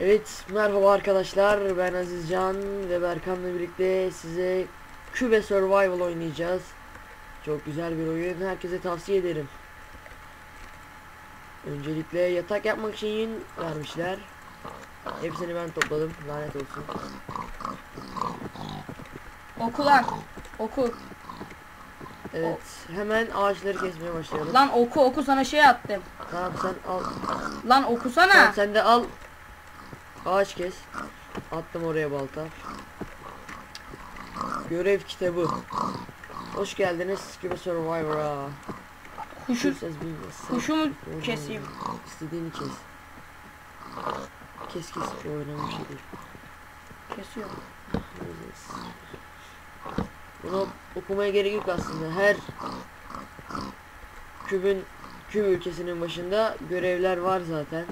Evet merhaba arkadaşlar ben Azizcan ve Berkan'la birlikte size Kübe Survival oynayacağız. Çok güzel bir oyun herkese tavsiye ederim. Öncelikle yatak yapmak için vermişler. Hepsini ben topladım lanet olsun. Oku lan. Oku. Evet hemen ağaçları kesmeye başlayalım. Lan oku oku sana şey attım. Tamam sen al. Lan okusana. Tamam sen de al. Ağaç kes. Attım oraya balta. Görev kitabı. Hoş geldiniz Kübe Survivor'a. Kuşu, bilmez. kuşumu keseyim. İstediğini kes. Kes kes. O önemli bir şey değil. Kesiyor. Bunu okumaya gerek yok aslında. Her kübün küp ülkesinin başında görevler var zaten.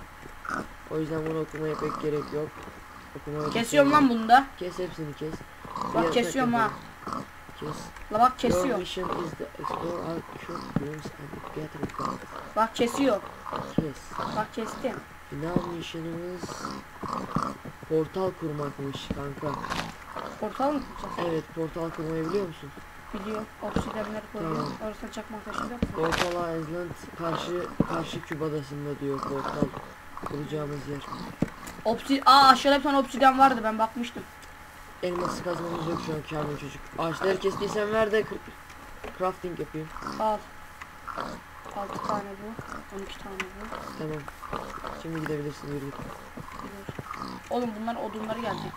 O yüzden bunu okumaya pek gerek yok. Okumaya Kesiyorum lan bunu da. Kes hepsini kes. Bak Yatak kesiyorum ha. Kes. La bak Your kesiyor. mission is to explore our short rooms and get. Bak kesiyor. Kes. Bak kestim. Final mission'ımız portal kurmakmış kanka. Portal mı kuracağız? Evet portal kurmayı biliyor musun? Biliyor. Obsidyenleri koyuyor. Tamam. Orasına çakmak taşı yok? Portal Island karşı karşı küp adasında diyor portal kuracağımız yer. Obsi Aa aşağıda bir tane obsidyen vardı ben bakmıştım. Elması kazmamız yok şu an Kamil çocuk. Ağaçları kestiysen ver de crafting yapayım. Al. 6 tane bu. 12 tane bu. Tamam. Şimdi gidebilirsin yürü git. Oğlum bunlar odunları gelecek.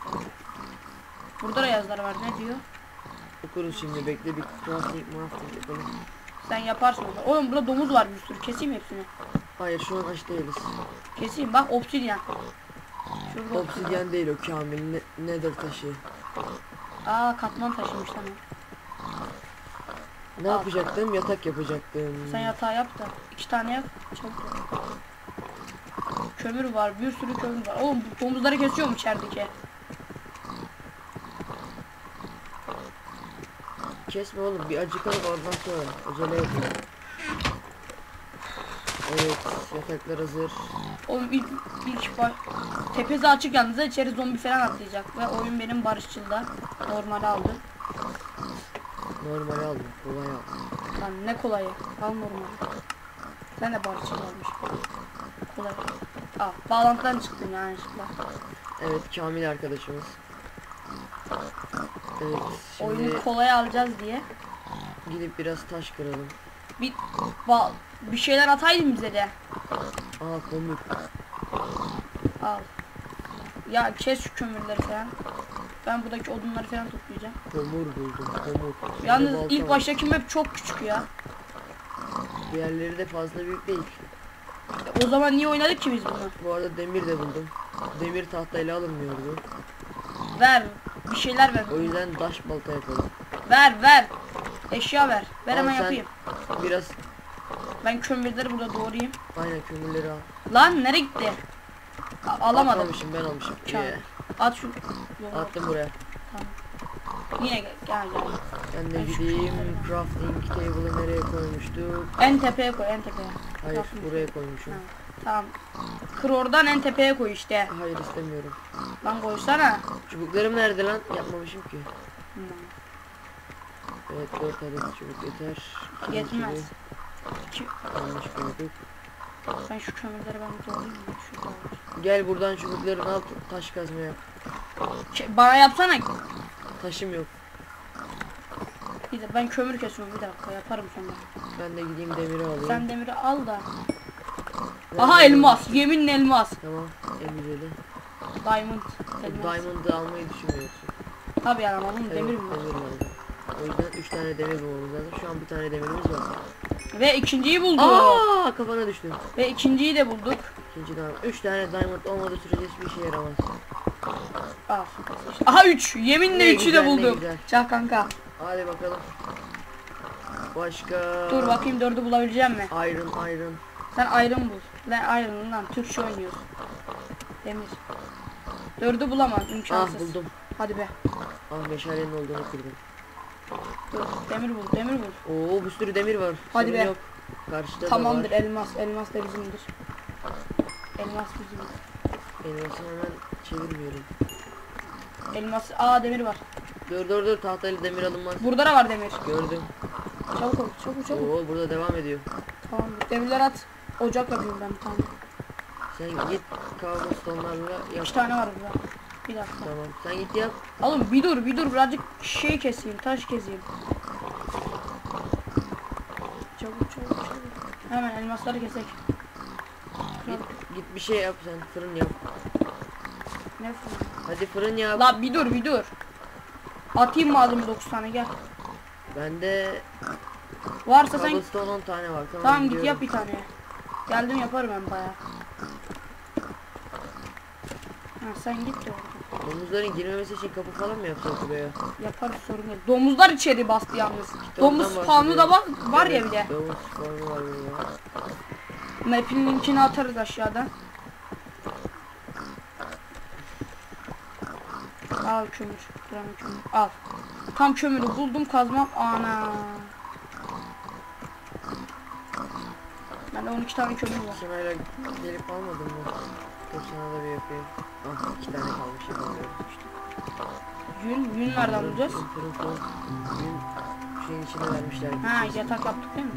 Burada da yazılar var ne diyor? Okuruz şimdi bekle bir crafting crafting yapalım. Sen yaparsın. Oğlum burada domuz var bir sürü. Keseyim hepsini. Hayır şu an aç değiliz. Keseyim bak obsidyen. Şurada Obsidyen değil o Kamil ne, nether taşı. Aa katman taşımış tamam. Ne Al. yapacaktım? Yatak yapacaktım. Sen yatağı yap da. iki tane yap. Çabuk yap. Kömür var. Bir sürü kömür var. Oğlum bu domuzları kesiyor mu içerideki? Kesme oğlum bir acıkalım ondan sonra acele yapalım. Evet yataklar hazır. Oğlum ilk, ilk baş... Tepesi açık yalnız içeri zombi falan atlayacak. Ve oyun benim barışçılda. Normali aldı. Normal aldım kolay al. Lan ne kolayı. Al normali. Sen de barışçıl almış. Kolay. Aa bağlantıdan çıktın yanlışlıkla. Evet Kamil arkadaşımız. Evet şimdi Oyunu kolay alacağız diye. gidip biraz taş kıralım. Bir, ba- bir şeyler ataydın bize de. Aa komik. Al. Ya kes şu kömürleri falan. Ben buradaki odunları falan toplayacağım. Komur buldum komur. Şimdi Yalnız balta ilk var. baştaki map çok küçük ya. Diğerleri de fazla büyük değil. O zaman niye oynadık ki biz bunu? Bu arada demir de buldum. Demir tahtayla alınmıyordu. Ver. Bir şeyler ver. O yüzden taş balta yapalım. Ver ver. Eşya ver. Ver Al hemen sen. yapayım. Biraz Ben kömürleri burada doğrayayım. aynen kömürleri al. Lan nereye gitti? A- alamadım. Atmamışım ben almışım. At şu. Attım buraya. Yine gel gel. gel. Ben de Ben gideyim crafting table'ı nereye koymuştuk? En tepeye koy en tepeye. Hayır Crafting buraya koymuşum. Ha. Tamam. Kır oradan en tepeye koy işte. Hayır istemiyorum. Lan koysana. Çubuklarım nerede lan? Yapmamışım ki. Hmm. Evet 4 adet çubuk yeter. Yetmez. Yanlış koyduk. Ben şu kömürleri ben doğrayayım mı? Şurada var. Gel buradan çubuklarını al taş kazma yap. Ke- Bana yapsana. Taşım yok. Bir de ben kömür kesiyorum bir dakika yaparım sonra. Ben de gideyim demiri alayım. Sen demiri al da. Ver Aha elmas. Yeminle elmas. Tamam en güzeli. Diamond. Elmas. Diamond'ı almayı düşünmüyorsun. Tabii yani ama bunun demir mi demir lazım. O yüzden 3 tane demir bulmamız lazım. Şu an bir tane demirimiz var. Ve ikinciyi bulduk. Aa kafana düştü. Ve ikinciyi de bulduk. İkinci diamond. 3 tane diamond olmadığı sürece hiçbir işe yaramaz. Al. Aha 3. Yeminle Ne 3'ü güzel, de ne güzel. Çak kanka. Hadi bakalım. Başka. Dur bakayım 4'ü bulabileceğim mi? Iron iron. Sen Iron bul. Lan Iron lan Türkçe oynuyorsun. Demir. 4'ü bulamam Ah imkansız. buldum. Hadi be. Ah meşalenin olduğunu kırdım. Dur. Demir bul. Demir bul. Oo bir sürü demir var. Hadi Sorun be. Yok. Karşıda Tamamdır da var. elmas. Elmas da bizimdir. Elmas bizimdir. Elması hemen çevirmiyorum. Elmas. Aa demir var. Dur dur dur tahtayla demir alınmaz. Burada da var demir. Gördüm. Çabuk ol. Çabuk çabuk. Oo burada devam ediyor. Tamam. Demirleri at. Ocak yapıyorum ben tane. Sen git cobblestone'larla yap. İki tane var burada. Bir dakika. Tamam. Sen git yap. Oğlum bir dur bir dur birazcık şey keseyim taş keseyim. Çabuk çabuk çabuk. Hemen elmasları kesek. Git, git bir şey yap sen. Fırın yap. Ne fırın? Hadi fırın yap. La bir dur bir dur. Atayım malzeme 9 tane gel. Bende Varsa sen cobblestone 10 tane var. Tamam, tamam git gidiyorum. yap bir tane. Geldim yaparım ben baya. Ha sen git de. Domuzların girmemesi için kapı falan mı yapsak buraya? Yaparız sorun değil. Domuzlar içeri bastı yalnız. Domuz spawnu da var, var ya bir de. Domuz spawnu var burada. Map'in linkini atarız aşağıdan. Al kömür. Buranın kömür. Al. Tam kömürü buldum kazmam. Ana. Bende 12 tane kömür var. Hala gelip almadın mı? Sana da bir yapayım. Ah iki tane kalmış yapamıyorum. Yün, yün nereden bulacağız? Gün şeyin içine vermişler. Ha yatak yaptık değil mi?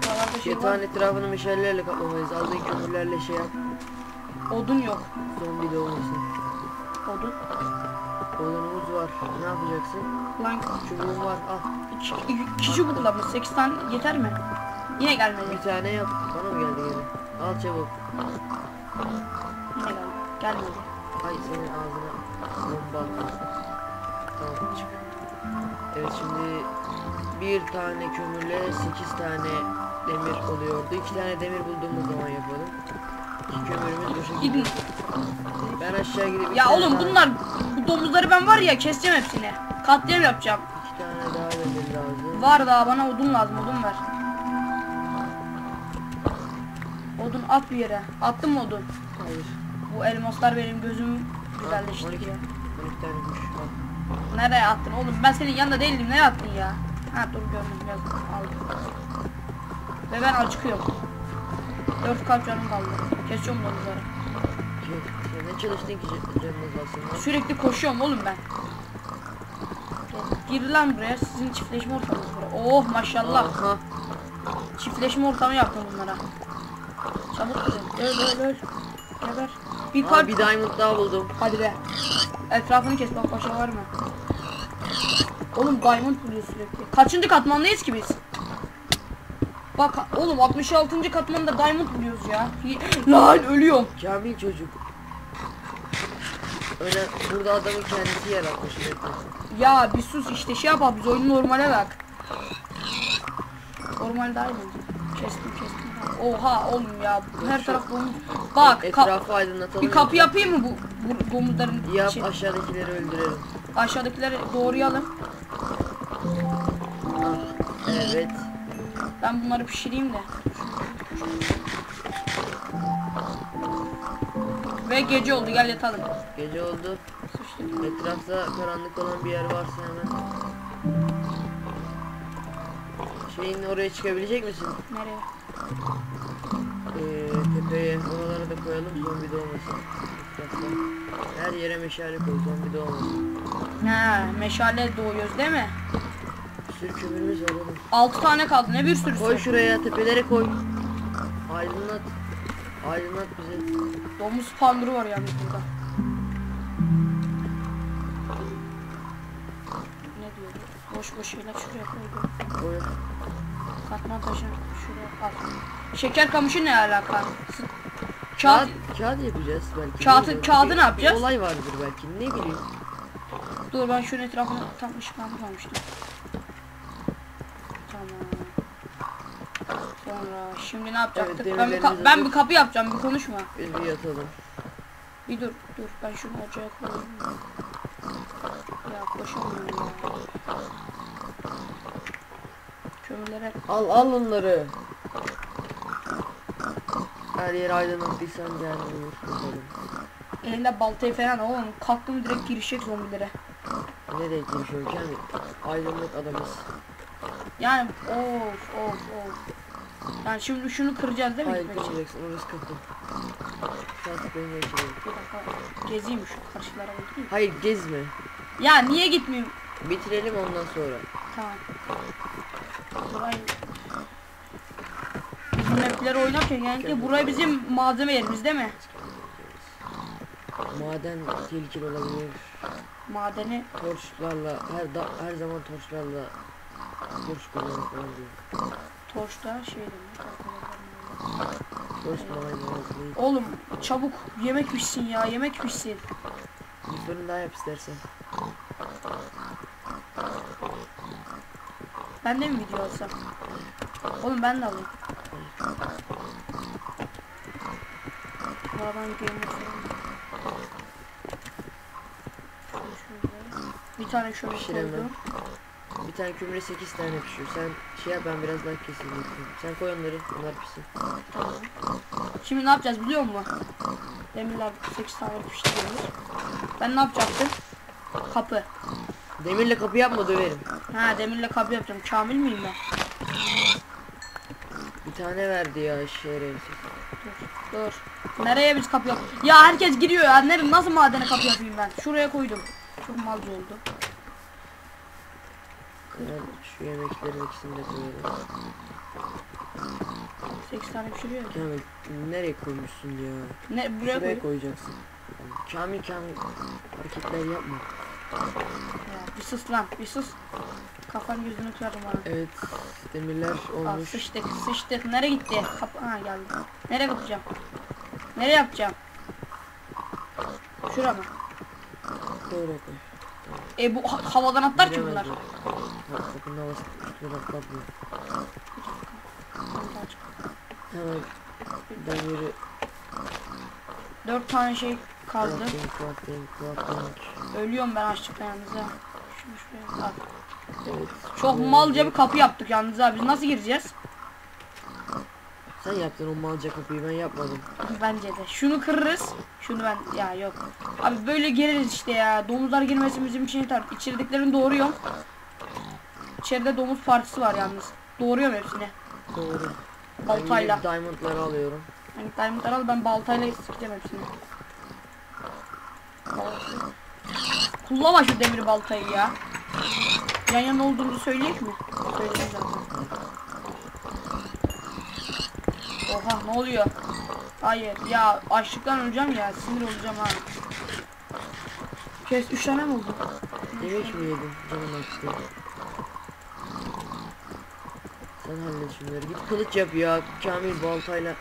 Tamam. Şey Yatağın var. etrafını meşalelerle kaplamalıyız. Aldığın kömürlerle şey yap. Odun yok. Zombi de olmasın. Odun. Odunumuz var. Ne yapacaksın? Lan Çubuğum var. Al. iki, iki, çubukla mı? 8 tane yeter mi? Yine gelmedi. Bir tane yap. Bana mı geldi geri? Al çabuk. Yine geldi. Gelmedi. Ay senin ağzına bomba attım. Tamam çık. Evet şimdi bir tane kömürle 8 tane demir oluyordu. 2 tane demir bulduğumuz zaman yapalım. İki kömürümüz boşa Gidin. gidiyor. Ben aşağı gidip Ya oğlum daha- bunlar bu domuzları ben var ya keseceğim hepsini. Katliam yapacağım. iki tane daha demir lazım. Var daha bana odun lazım odun ver. Odun at bir yere. Attım mı odun? Hayır. Bu elmaslar benim gözümü Al, güzelleştiriyor. 12 12 tane kuş. Al. Nereye attın oğlum? Ben senin yanında değildim. Nereye attın ya? Ha dur gördüm biraz aldım. Ve ben acıkıyorum. 4 kalp canım kaldı. Kesiyorum domuzları. Ne çalıştın ki can- canınız aslında? Sürekli koşuyorum oğlum ben. Gir lan buraya. Sizin çiftleşme ortamınız buraya. Oh maşallah. Aha. Çiftleşme ortamı yaptım bunlara. Çabuk kızım. Öl öl öl. Geber. Bir Aa, kalp. bir diamond daha buldum. Hadi be. Etrafını kes bak başa var mı? Oğlum diamond buluyor sürekli. Kaçıncı katmandayız ki biz? Bak oğlum 66. katmanda diamond buluyoruz ya. Lan ölüyorum. Kamil çocuk. Öyle burada adamın kendisi yaratmış. Ya bir sus işte şey yapalım biz oyunu normale bak. Normal diamond. Kestim. Oha oğlum ya her taraf domuz. Bak Etrafı aydınlatalım. bir kapı yapayım mı bu, bu domuzların Yap için? aşağıdakileri öldürelim. Aşağıdakileri doğrayalım. Ah, evet. Ben bunları pişireyim de. Ve gece oldu gel yatalım. Gece oldu. Sıçtık. Etrafta karanlık olan bir yer varsa hemen. Şeyin oraya çıkabilecek misin? Nereye? Tepeye oralara da koyalım zombi de olmasın. Her yere meşale koy zombi de olmasın. Ha, meşale doğuyoruz değil mi? Bir sürü kömürümüz var oğlum. 6 tane kaldı ne bir sürüsü. Koy şuraya tepelere koy. Aydınlat. Aydınlat bizi. Domuz panduru var yalnız burada. Ne diyor? Boş boş şeyler şuraya koydum. Koy. Katman taşını şuraya al. Şeker kamışı ne alaka? Kağıt, Kağıt, kağıt yapacağız belki. Bilmiyorum. kağıdı ne yapacağız? Bir olay vardır belki ne bileyim. Dur ben şunun etrafını tam ışıklandırmamıştım. Tamam. Sonra şimdi ne yapacaktık? Evet, ben, bir ka- ben bir kapı yapacağım bir konuşma. Biz bir yatalım. Bir dur dur ben şunu ocağa koyayım. Ya koşamıyorum ya. Kömürlere Al al onları. Her yer aydınlattıysan bakalım. elinde baltayı falan oğlum kalktım direkt girişecek zombilere. Nereye girişiyor Kamil? Aydınlık adamız. Yani of of of. Yani şimdi şunu kıracağız değil mi? Hayır kırmayacaksın orası kapı. saat boyunca geçirelim. Bir dakika gezeyim şu karşılara bakayım. Hayır gezme. Ya niye gitmiyorum? Bitirelim ondan sonra. Tamam. Burayı... Mapleri oynarken genellikle burayı bizim malzeme yerimiz değil mi? Maden tehlikeli olabilir. Madeni Torçlarla her da, her zaman torçlarla torç kullanmak falan diyor. torçta şey demek. Torç maden Oğlum çabuk yemek pişsin ya yemek pişsin. Bir fırın daha yap istersen. Ben de mi video alsam? Oğlum ben de alayım. Buradan game Bir tane şöyle Pişiremem. koydum. Bir tane kömüre 8 tane pişiyor. Sen şey yap ben biraz daha keseyim. Sen koy onları. Bunlar pişsin. Tamam. Şimdi ne yapacağız biliyor musun? Demirler 8 tane pişiriyoruz. Ben ne yapacaktım? Kapı. Demirle kapı yapma döverim. Ha demirle kapı yapacağım. Kamil miyim ben? Bir tane verdi ya şerefsiz. Dur. Dur. Nereye biz kapı yap? Ya herkes giriyor ya. Nere nasıl madene kapı yapayım ben? Şuraya koydum. Çok malcı oldu. Ben şu yemeklerin ikisini de koyalım. 8 tane pişiriyor. ya. Kamil nereye koymuşsun ya? Ne buraya Şuraya koy. koyacaksın. Kamil Kamil hareketler yapma. Ya, bir sus lan. Bir sus. Kafanı yüzünü kırarım bana. Evet demirler Aa, olmuş. sıçtık sıçtık. Nereye gitti? Kapı ha geldi. Nereye yapacağım? Nereye yapacağım? Şura mı? Oraya koy. E bu ha- havadan atlar ki bunlar. Kapının havası üstüne atlatmıyor. Hemen demiri Dört tane şey kaldı. Ölüyorum ben açlıktan yalnız ha. Şunu şuraya al. Evet. Çok malca bir kapı yaptık yalnız ha. Biz nasıl gireceğiz? Sen yaptın o malca kapıyı ben yapmadım. Bence de. Şunu kırırız. Şunu ben ya yok. Abi böyle gireriz işte ya. Domuzlar girmesi bizim için yeter. İçeridiklerini doğruyorum. İçeride domuz partisi var yalnız. Doğruyorum hepsini. Doğru. Baltayla. Ben diamondları alıyorum. Yani diamondları al ben baltayla sıkacağım hepsini. Kullanma şu demir baltayı ya. Yan yana olduğumuzu söyleyecek mi? Söyledim zaten. Oha ne oluyor? Hayır ya açlıktan öleceğim ya sinir olacağım ha. Kes 3 tane mi oldu? Yemek mi yedin? Canım aktı. Sen hallet şunları. Git kılıç yap ya. Kamil baltayla.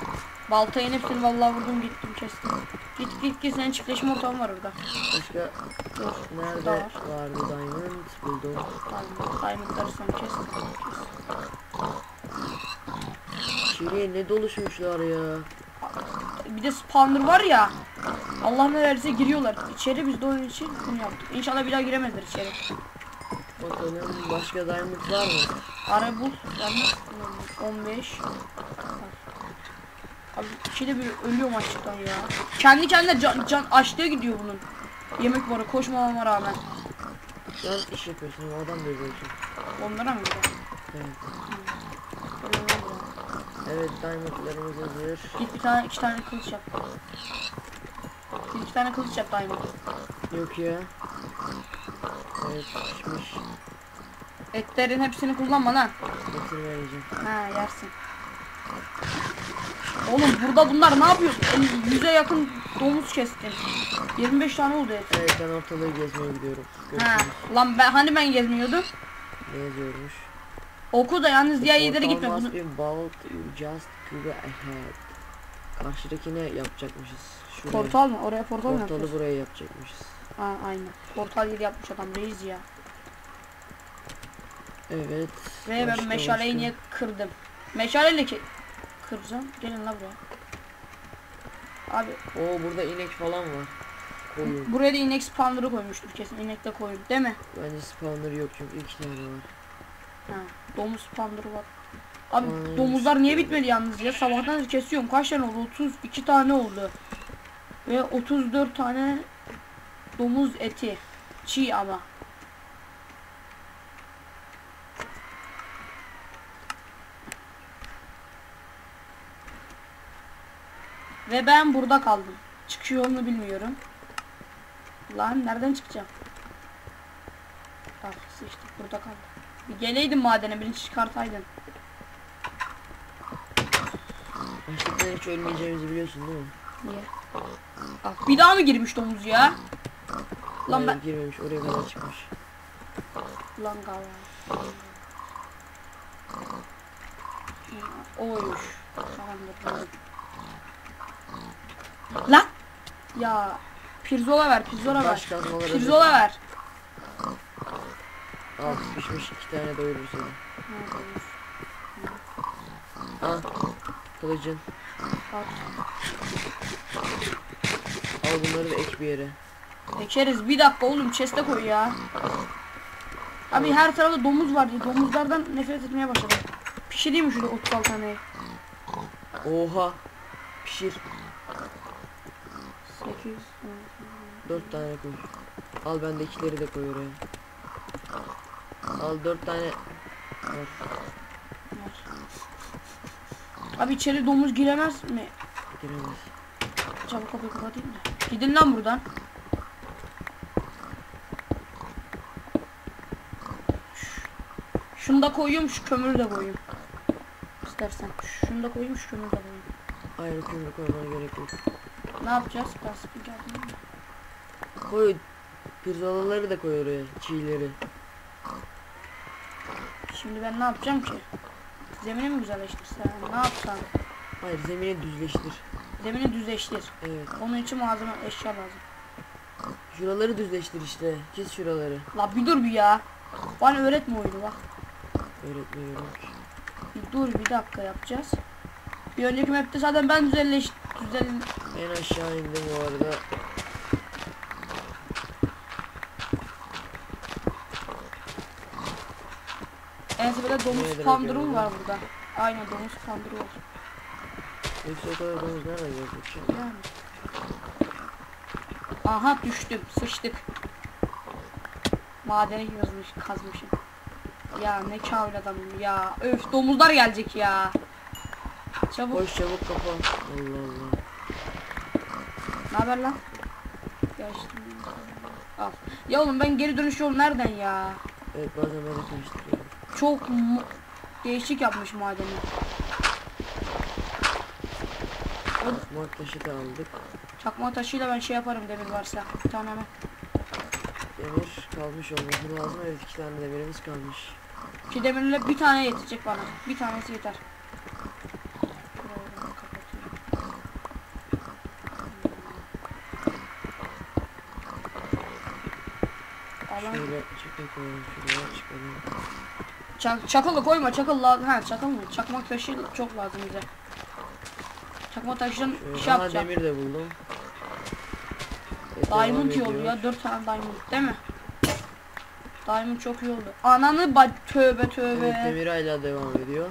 Baltayın hepsini vallahi vurdum gittim kestim. Git git git senin çiftleşme ortamı var orada. Başka Dur. nerede var. vardı diamond? Buldum. Diamond, diamondları sen kes. kes. İçeriye ne doluşmuşlar ya. Bir de spawner var ya. Allah ne verirse giriyorlar içeri biz de için bunu yaptık. İnşallah bir daha giremezler içeri. Bakalım başka diamond var mı? Ara bul. Yalnız 15. Abi içeri bir ölüyorum açlıktan ya. Kendi kendine can, can açlığa gidiyor bunun. Yemek var koşmamama rağmen. Sen iş yapıyorsun adam da yapıyorsun. Onlara mı gidiyor? Evet. Evet diamondlarımız hazır. Git bir tane iki tane kılıç yap. Bir iki tane kılıç yap Diamond. Yok ya. Evet pişmiş. Etlerin hepsini kullanma lan. Getirmeye yiyeceğim. Ha yersin. Oğlum burada bunlar ne yapıyor? Yüze yakın domuz kestim. 25 tane oldu et. Evet ben ortalığı gezmeye gidiyorum. Ha, lan ben hani ben gezmiyordum? Ne yazıyormuş? Oku da yalnız diğer yerlere gitme. Bunu... be built, you just go ahead. Karşıdakine yapacakmışız. Şuraya. Portal mı? Oraya portal mı Portalı buraya yapacakmışız. Ha aynen. Portal yeri yapmış adam reis ya. Evet. Ve başka, ben meşaleyi başka. niye kırdım? Meşaleyle ki kıracağım. Gelin la buraya. Abi Oo burada inek falan var. Koyun. buraya da inek spawner'ı koymuştur kesin. İnek de koydu değil mi? Bence spawner yok çünkü iki tane var. Ha, domuz spawner'ı var. Abi Aynen. domuzlar niye bitmedi yalnız ya? Sabahtan kesiyorum. Kaç tane oldu? 32 tane oldu. Ve 34 tane domuz eti. Çiğ ama. Ve ben burada kaldım. Çıkış yolunu bilmiyorum. Lan nereden çıkacağım? Ah sıçtık burada kaldı. Bir geleydin madene beni çıkartaydın. Başlıktan hiç ölmeyeceğimizi biliyorsun değil mi? Niye? Ah bir daha mı girmiş domuz ya? Lan Hayır, ben girmemiş oraya kadar çıkmış. lan galiba. Oy. Tamamdır. Lan. Ya pirzola ver, pirzola ver. Pirzola ver. Al pişmiş iki tane doyurur seni. Al kılıcın. Al bunları da ek bir yere. Ekeriz. Bir dakika oğlum chest'e koy ya. Abi her tarafta domuz var diye domuzlardan nefret etmeye başladım. Pişireyim mi şurada 36 taneyi? Oha. Pişir. 8 Dört tane koy. Al bendekileri de koy oraya. Al dört tane. Abi içeri domuz giremez mi? Giremez. Çabuk kapıyı kapatayım da. Gidin lan buradan. Şunu da koyayım, şu kömürü de koyayım. İstersen. Şunu da koyayım, şu kömürü de koyayım. Hayır kömür koymana gerek yok. Ne yapacağız? Tasbih geldi mi? Koy. Pirzolaları da koy oraya. Çiğleri. Şimdi ben ne yapacağım ki? Zemini mi güzelleştirsem? Ne yapsam? Hayır zemini düzleştir. Zemini düzleştir. Evet. Onun için malzeme eşya lazım. Şuraları düzleştir işte. Kes şuraları. La bir dur bir ya. Bana öğretme oyunu bak. Öğretmiyorum. Bir dur bir dakika yapacağız. Bir önceki map'te zaten ben düzelleş düzel En aşağı indim bu arada. En seviyede domuz Nedir bakıyorum var burada. Aynen domuz panduru var. Yoksa o kadar domuz görecek? Yani. Aha düştüm. Sıçtık. Madene yazmış, kazmışım. Ya ne kâvil adamım ya. Öf domuzlar gelecek ya. Çabuk. Koş çabuk kapa. Allah Allah. Ne haber lan? Ya işte. Al. Ya oğlum ben geri dönüş yolu nereden ya? Evet bazen de karıştırıyorum. Çok değişik yapmış madeni. Mart taşı da aldık. Çakma taşıyla ben şey yaparım demir varsa. Bir tane hemen. Demir kalmış olması lazım. Evet iki tane demirimiz kalmış. Ki demirle bir tane yetecek bana. Bir tanesi yeter. Şöyle çakıl koyalım şuraya. Çak, çakılı koyma çakıl lazım. Ha çakıl mı? Çakmak taşı çok lazım bize. Çakmak taşından Şöyle şey aha yapacağım. demir de buldum. Devam Diamond iyi oldu ya. 4 tane diamond değil mi? Diamond çok iyi oldu. Ananı ba tövbe tövbe. Evet demir hala devam ediyor.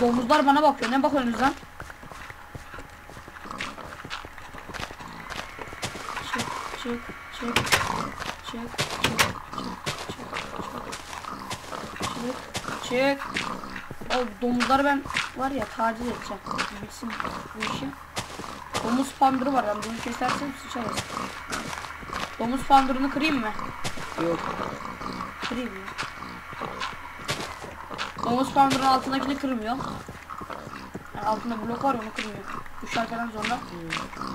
Domuzlar bana bakıyor. Ne bakıyorsunuz lan? çık, çık, çık, çık, çık, çık, çık. O domuzları ben var ya taciz edeceğim. Bitsin bu işi. Domuz pandırı var yani bunu kesersem sıçarız. Domuz pandırını kırayım mı? Yok. Kırayım mı? Domuz pandırın altındakini kırmıyor. Yani altında blok var onu kırmıyor. Düşerken sonra. Hmm.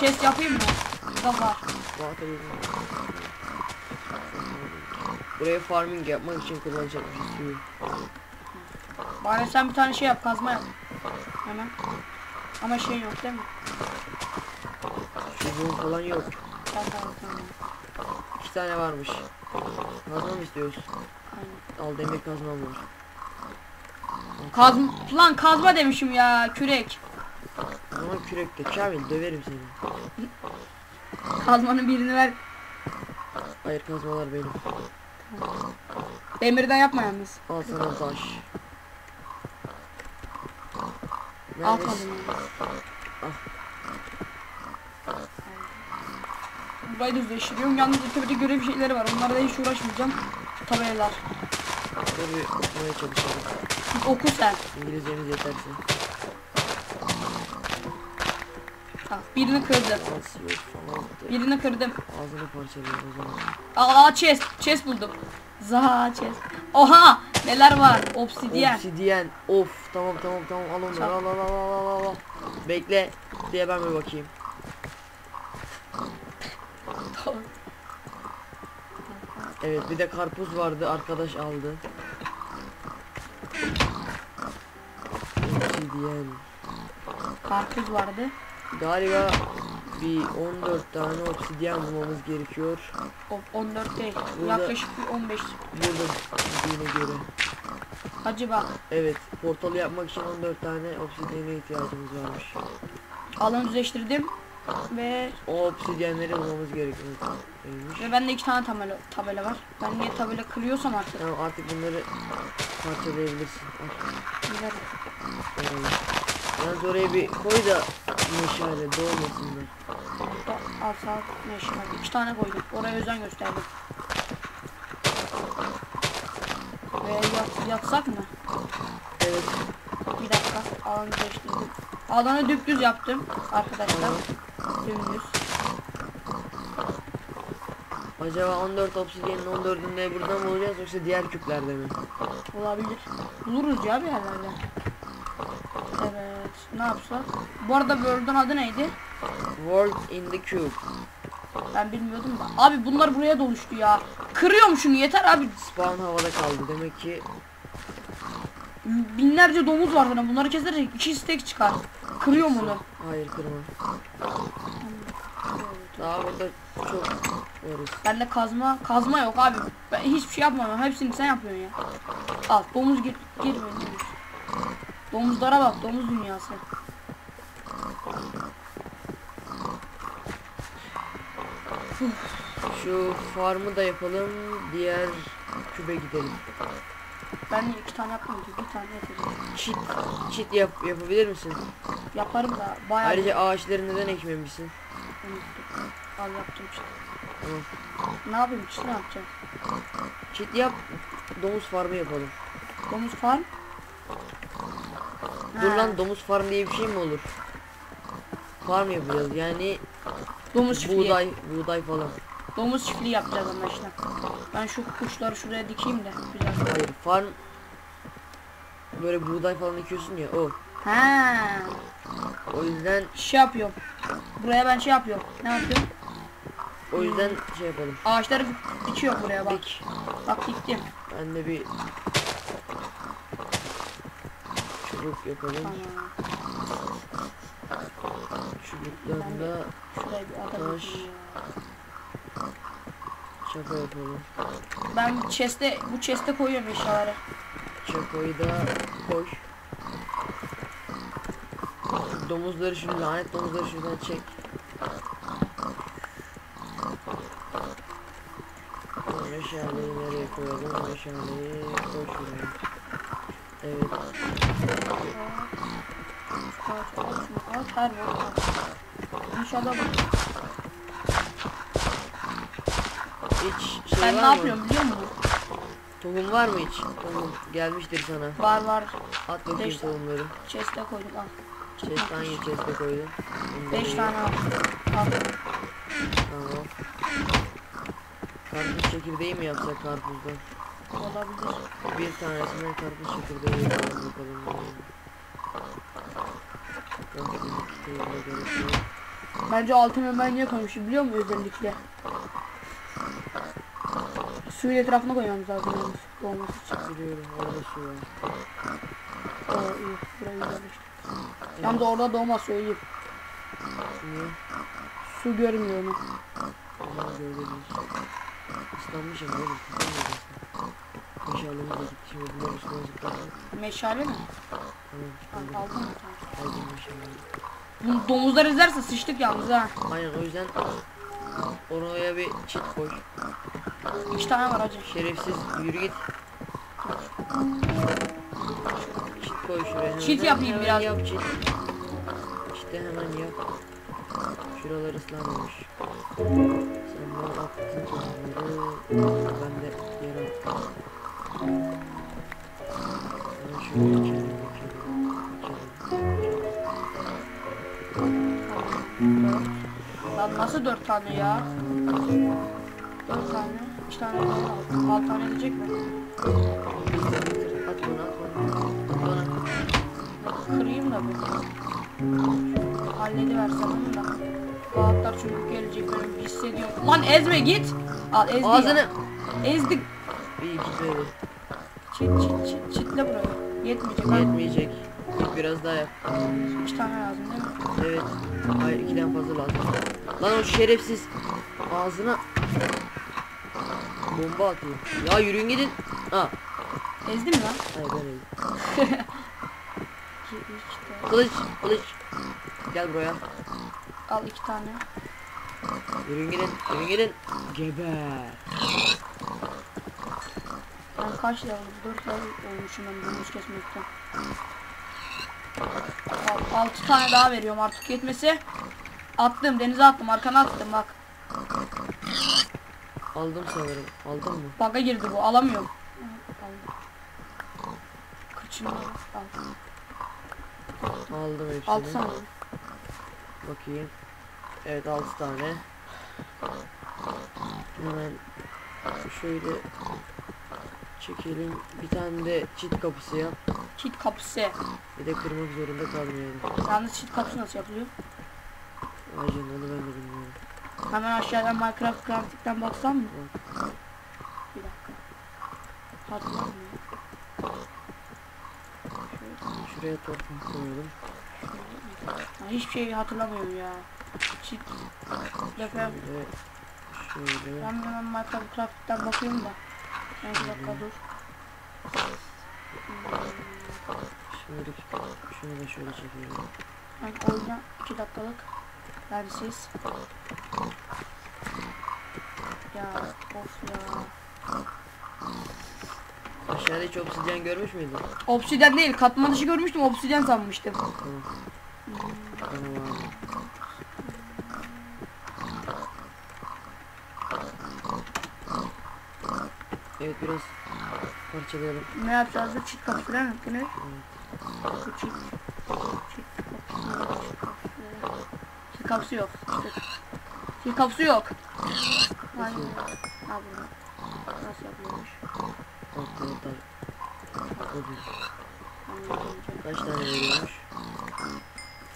Chest yapayım mı? Water Buraya farming yapmak için kullanacakmışız suyu. Bari sen bir tane şey yap, kazma yap. Hemen. Ama şey yok değil mi? Çubuğun falan yok. Tamam tamam tamam. İki tane varmış. Kazma mı istiyorsun? Aynen. Al demir kazmam var. Kazma, lan kazma demişim ya, kürek. Kürekle Kamil döverim seni. Kazmanın birini ver. Hayır kazmalar benim. Demirden yapma yalnız. Al sana taş. Al kazmayı. Burayı düzleştiriyorum. Yalnız tepede görev şeyleri var. Onlarla hiç uğraşmayacağım. Tabelalar. Bir okumaya çalışalım. Oku sen. İngilizcemiz yeterse. Birini kırdım. Birini kırdım. Ağzını parçalıyor o zaman. Aa chest. Chest buldum. Za chest. Oha! Neler var? Obsidiyen. Obsidiyen. Of tamam tamam tamam al al al al al al al al. Bekle diye ben bir bakayım. Evet bir de karpuz vardı arkadaş aldı. Obsidiyen. Karpuz vardı. Galiba bir 14 tane obsidiyen bulmamız gerekiyor. O 14 değil. Burada- Yaklaşık bir 15. Burada dediğine göre. Acaba Evet portalı yapmak için 14 tane obsidiyene ihtiyacımız varmış. alanı düzleştirdim. Ve O obsidyenleri bulmamız gerekiyormuş. ve bende iki tane tabela, tabela var. Ben niye tabela kırıyorsam artık. Tamam artık bunları parçalayabilirsin. Al, Güzel. orayı. Yalnız oraya bir koy da meşale doğmasınlar. Da- Al sağ meşale. İki tane koydum. Oraya özen gösterdim. Ve yat, yatsak mı? Evet. Bir dakika. Alanı düzleştirdim. Alanı düpdüz yaptım arkadaşlar. Tamam. Dümdüz. Acaba 14 obsidyenin 14'ünü de buradan mı bulacağız yoksa diğer küplerde mi? Olabilir. Buluruz ya bir yerlerde. Ne yapsak? Bu arada World'un adı neydi? World in the Cube. Ben bilmiyordum da. Abi bunlar buraya doluştu ya. Kırıyorum şunu yeter abi. Spawn havada kaldı. Demek ki Binlerce domuz var zaten. Bunları kesersek iki stack çıkar. Kırıyorum onu. hayır kırma. Daha burada çok varız. Bende kazma kazma yok abi. Ben hiçbir şey yapmıyorum. Hepsini sen yapıyorsun ya. Al domuz gir gir benim. Domuzlara bak domuz dünyası. Şu farmı da yapalım. Diğer kübe gidelim. Ben de iki tane yapmadım bir tane yapacağım. Çit, çit yap, yapabilir misin? Yaparım da bayağı Ayrıca ağaçları neden ekmemişsin? unuttum. Al yaptım işte. Tamam. Ne yapayım işte ne yapacağım? Çit yap, domuz farmı yapalım. Domuz farm. Dur lan domuz farm diye bir şey mi olur? Farm yapacağız yani domuz çiftliği. buğday, buğday falan. Domuz çiftliği yapacağız anlaşılan. Ben şu kuşları şuraya dikeyim de biraz. Hayır farm böyle buğday falan ekiyorsun ya o. Ha, O yüzden şey yapıyorum. Buraya ben şey yapıyorum. Ne yapıyorum? o yüzden şey yapalım. Ağaçları dikiyor buraya bak. Dik. Bak diktim. Ben de bir çubuk yapalım. Tamam. Adam Taş. şaka yapalım. Ben chest'e bu chest'e koyuyorum eşyaları. Çakoyu da koy. Domuzları şu lanet domuzları şuradan çek. Meşaleyi nereye koyalım? Meşaleyi koy şuraya. Evet. Her. İnşallah bu. Hiç şey Ben var ne mı? yapıyorum biliyor musun? Tohum var mı hiç? Tohum gelmiştir sana. Var var. At bakayım Beş tohumları. Chest'e koydum al. Chest hangi chest'e koydun? Bunları 5 iyi. tane al. Al. Tamam. Karpuz çekirdeği mi yapsak karpuzdan? Olabilir. Bir tanesinden karpuz çekirdeği yapalım bakalım. Bence altını ben niye koymuşum biliyor musun özellikle? Suyun etrafına koymamız lazım yalnız olması için. Biliyorum orada su var. Oo iyi. Burayı güzelleştir. Yalnız orada doğmaz söyleyeyim. Niye? Su görmüyor onu. Onu görebiliriz. Islanmışım oğlum. Meşalemiz de gitti şimdi üstüne. Meşale mi? Aldım. Aldım. Bunu domuzlar izlerse sıçtık yalnız ha. Aynen o yüzden oraya bir çit koy. İki tane var hacı. Şerefsiz yürü git. Çit koy şuraya. Çit yapayım Hemen biraz. Yap çit. İşte hemen yap. şuralar ıslanmamış. Sen bana attın tohumları. Ben de yere attım. Ben şuraya Dört. Lan nasıl dört tane ya? Dört tane. İki tane daha altı. Tane edecek mi? bana. At bana. Kırayım da bir. Hallediversem onu da. Balıklar çocuk gelecek benim hissediyorum. Lan ezme git. Al ezdi Ağzını. ya. Ezdik. Bir iki böyle. Çit çit çit çitle buraya. Yetmeyecek. Yetmeyecek. Biraz daha yap. iki tane lazım değil mi? Evet. Hayır ikiden fazla lazım. Lan o şerefsiz. Ağzına. Bomba atıyor. Ya yürüyün gidin. Ha. Ezdim mi lan? Hayır ben üç, dört. Kılıç. Kılıç. Gel buraya. Al iki tane. Yürüyün gidin. Yürüyün gidin. Geber. Ben kaç level? 4 level olmuşum ben domuz kesmekten. Al, 6 tane daha veriyorum artık yetmesi. Attım denize attım arkana attım bak. Aldım sanırım. Aldın mı? Baga girdi bu alamıyorum. Al. Kaçını al. Aldım hepsini. 6 tane. Bakayım. Evet 6 tane. Hemen şöyle çekelim. Bir tane de çit kapısı yap. Çit kapısı. Bir de kırmak zorunda kalmayalım. Yalnız çit kapısı nasıl yapılıyor? Ay canım onu ben de bilmiyorum. Hemen aşağıdan Minecraft Crafting'den baksam mı? Bir dakika. Hatırlamıyorum. Şuraya toprak koyalım. Ya hiçbir şey hatırlamıyorum ya. Çit. Defa Şöyle. Ben hemen Minecraft Craft'tan bakıyorum da. Ben bir dakika dur. Şimdi şunu da şöyle çekelim. Ben oyuna 2 dakikalık. Siz. Ya of ya. Aşağıda hiç obsidyen görmüş müydün? Obsidyen değil katman dışı görmüştüm obsidyen sanmıştım. Tamam. Tamam. Evet biraz parçalayalım. Ne yapacağız çift kapı falan yok ne? Çift kapısı. Yok. Çift kapısı yok. Hayır. Ha burada. Nasıl. Anlayacağım. Kaç tane veriyormuş?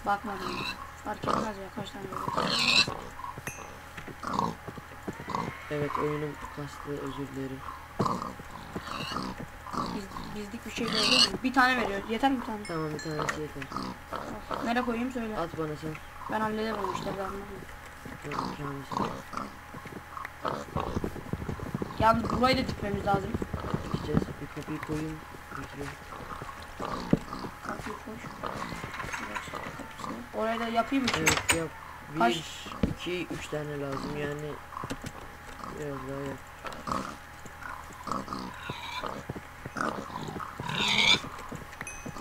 Bakmadım. Fark etmez ya kaç tane veriyor. Evet oyunum kastı özür dilerim. Biz, bizlik bir şey değil mi? Bir tane veriyor. Yeter mi bir tane? Tamam bir tanesi yeter. Nereye koyayım söyle. At bana sen. Ben hallederim o işleri ben anlamıyorum. Yalnız burayı da dikmemiz lazım. Gideceğiz. Bir kapıyı koyayım. Bekle. Kapıyı kapısı. Orayı da yapayım mı? Evet yap. Bir, Kaç? iki, üç tane lazım yani. Biraz daha yap.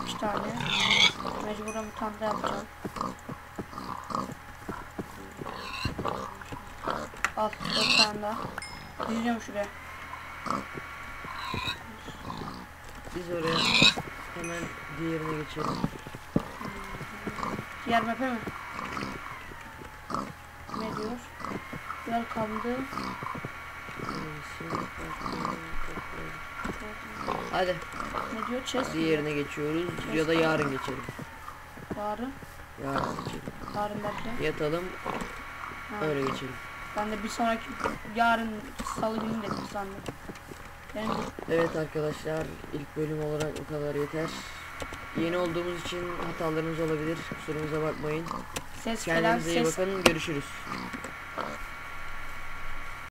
Üç tane. Mecburen bir tane daha yapacağım. Al dört tane daha. Dizeceğim şuraya. Biz oraya hemen diğerine geçelim. Diğer map'e mi? Ne diyor? Welcome'dı. Hadi Diyor? Chest. diğerine geçiyoruz ya da yarın geçelim. Yarın. Yarın geçelim. Yarın belki. Yatalım Ha. öyle geçelim. Ben de bir sonraki yarın salı günü dedim sandım. Benim Evet arkadaşlar ilk bölüm olarak o kadar yeter. Yeni olduğumuz için hatalarımız olabilir. Kusurumuza bakmayın. ses falan Kendinize iyi ses bakın. Görüşürüz.